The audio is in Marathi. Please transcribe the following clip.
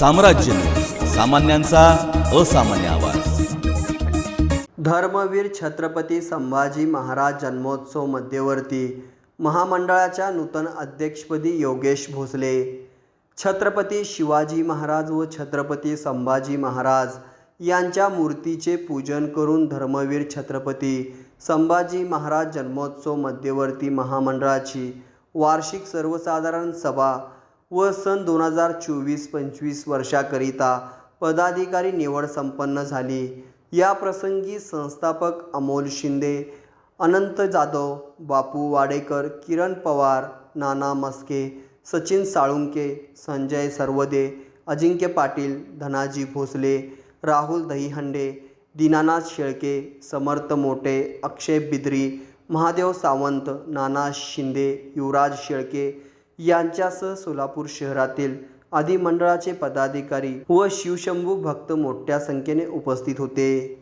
साम्राज्य. सामान्यांचा असामान्य आवाज. धर्मवीर छत्रपती संभाजी महाराज जन्मोत्सव मध्यवर्ती महामंडळाच्या नूतन अध्यक्षपदी योगेश भोसले. छत्रपती शिवाजी महाराज व छत्रपती संभाजी महाराज यांच्या मूर्तीचे पूजन करून धर्मवीर छत्रपती संभाजी महाराज जन्मोत्सव मध्यवर्ती महामंडळाची वार्षिक सर्वसाधारण सभा व सन दोन हजार चोवीस पंचवीस वर्षाकरिता पदाधिकारी निवड संपन्न झाली. या प्रसंगी संस्थापक अमोल शिंदे अनंत जाधव बापू वाडेकर किरण पवार नाना मस्के सचिन साळुंके संजय सर्वदे अजिंक्य पाटील धनाजी भोसले राहुल दहीहंडे दीनानाथ शेळके समर्थ मोटे अक्षय बिद्री महादेव सावंत नाना शिंदे युवराज शेळके यांच्यासह सोलापूर शहरातील आदी मंडळाचे पदाधिकारी व शिवशंभू भक्त मोठ्या संख्येने उपस्थित होते.